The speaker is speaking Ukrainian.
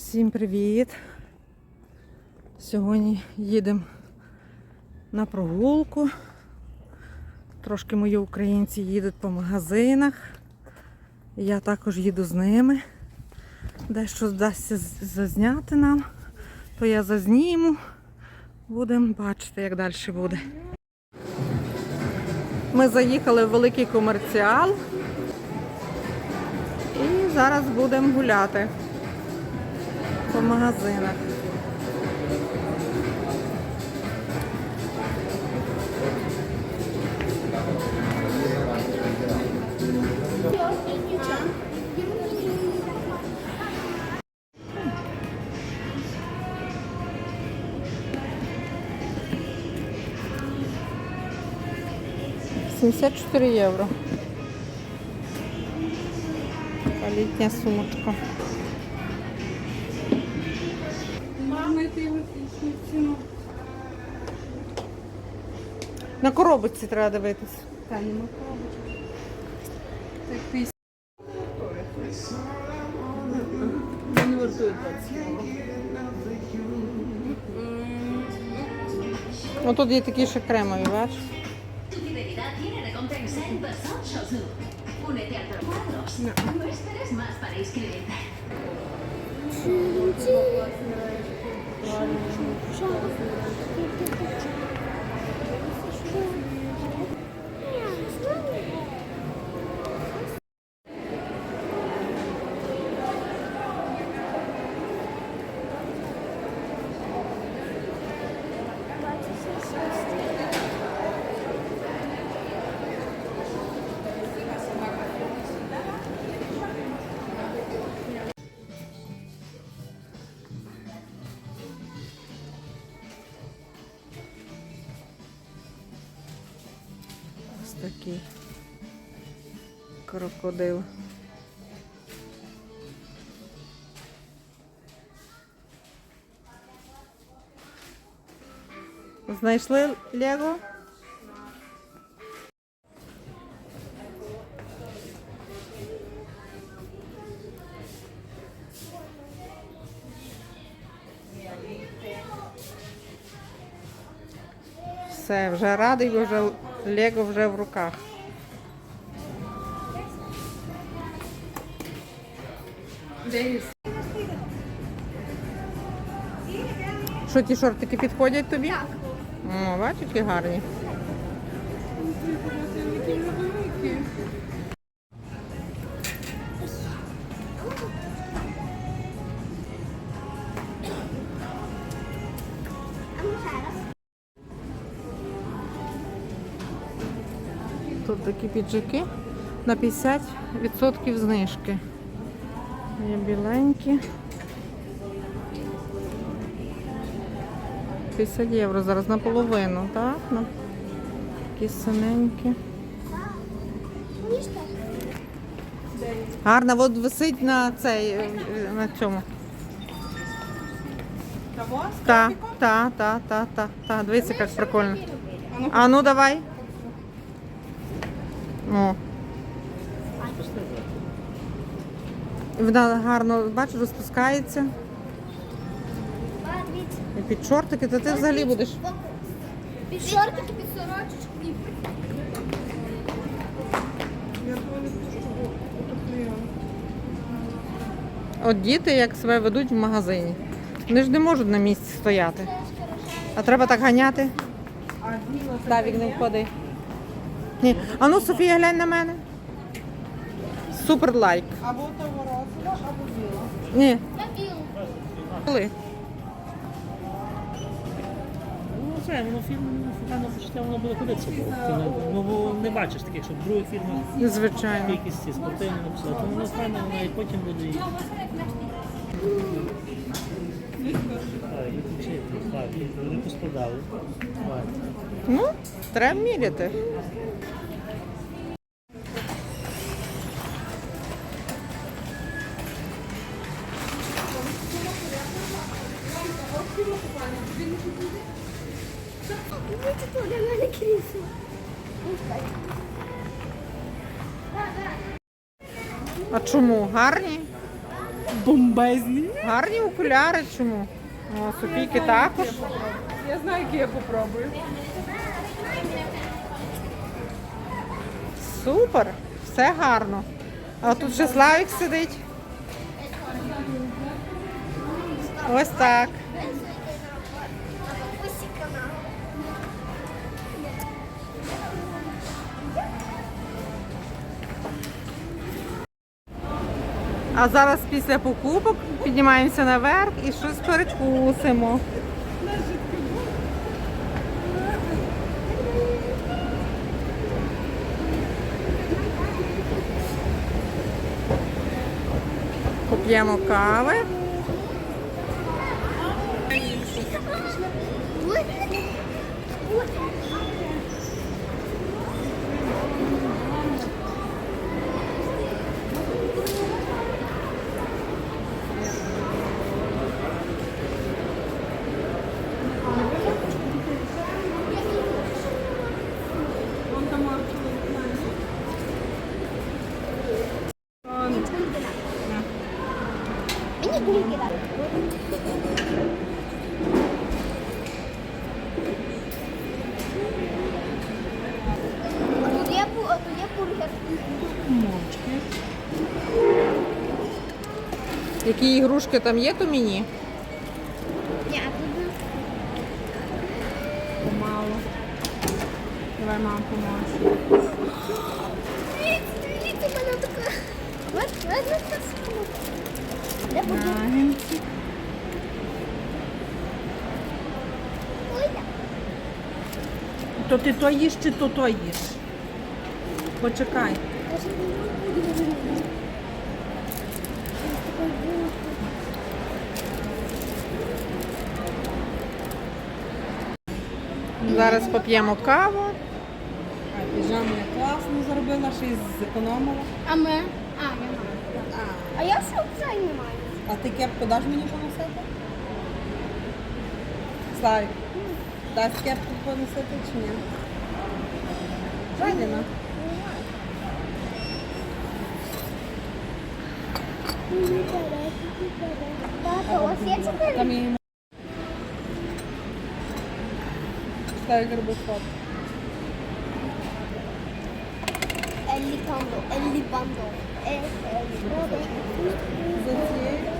Всім привіт! Сьогодні їдемо на прогулку. Трошки мої українці їдуть по магазинах. Я також їду з ними. Дещо вдасться зазняти нам, то я зазніму. Будемо бачити, як далі буде. Ми заїхали в великий комерціал і зараз будемо гуляти по магазинах. Сімдесят чотири євро. Літня сумочка. На коробочці треба дивитися. Та нема коробочки. Так піс. Вони вартують 20 євро. Ну тут є такі ще кремові, бачиш? Tu такий крокодил. Знайшли Лего? Все, вже радий, вже Лего вже в руках. Що ті шортики підходять тобі? Так. О, бачиш, які гарні. Такі піджаки на 50% знижки. Є біленькі. 50 євро зараз наполовину, так? Такі синенькі. Гарно, от висить на цей, е, на цьому. Та, та, та, та, та, та. Дивіться, як прикольно. А ну давай. О. Вона гарно, бачиш, розпускається. І під шортики, то ти взагалі будеш. Під шортики, під сорочечку. Отоплюю. От діти як себе ведуть в магазині. Вони ж не можуть на місці стояти. А треба так ганяти. Давік не входи. Ні. А ну, Софія, глянь на мене. Супер лайк. або та морозова, або біла. Ні. Я білу. Коли? Ну, це, воно фільм, почуття, воно буде ходитися. Ти не, ну, бо не бачиш таких, щоб в других фільмах Звичайно. кількість спортивні написали. Тому воно файно, вона і потім буде і... Так, і включити, так, і вони поспадали. Так. Ну, треба міряти. А чому? Гарні? Бомбезні. Гарні окуляри чому? О, Софійки також. Я знаю, які я попробую. Супер, все гарно. А тут ще Славік сидить. Ось так. А зараз після покупок піднімаємося наверх і щось перекусимо. Поп'ємо кави. Мені Які ігрушки там є, то мені. Ні, а тут Помало. Давай мама поможе. Дивіться, в мене така. Ось. Нагінці. Ой. То ти то їш чи то то їш? Почекай. Я ж не. Зараз поп'ємо каву. А піжаму я класно зробила, ще й зекономила. А ми? А, я маю. А я все взагалі не маю. А ти кепку даш мені поносити? Славік, дасть кепку поносити чи ні? Жадіна. Тато, у вас є чотири? Там її tiger buffalo. 50 bando, 50 bando. Evet, 50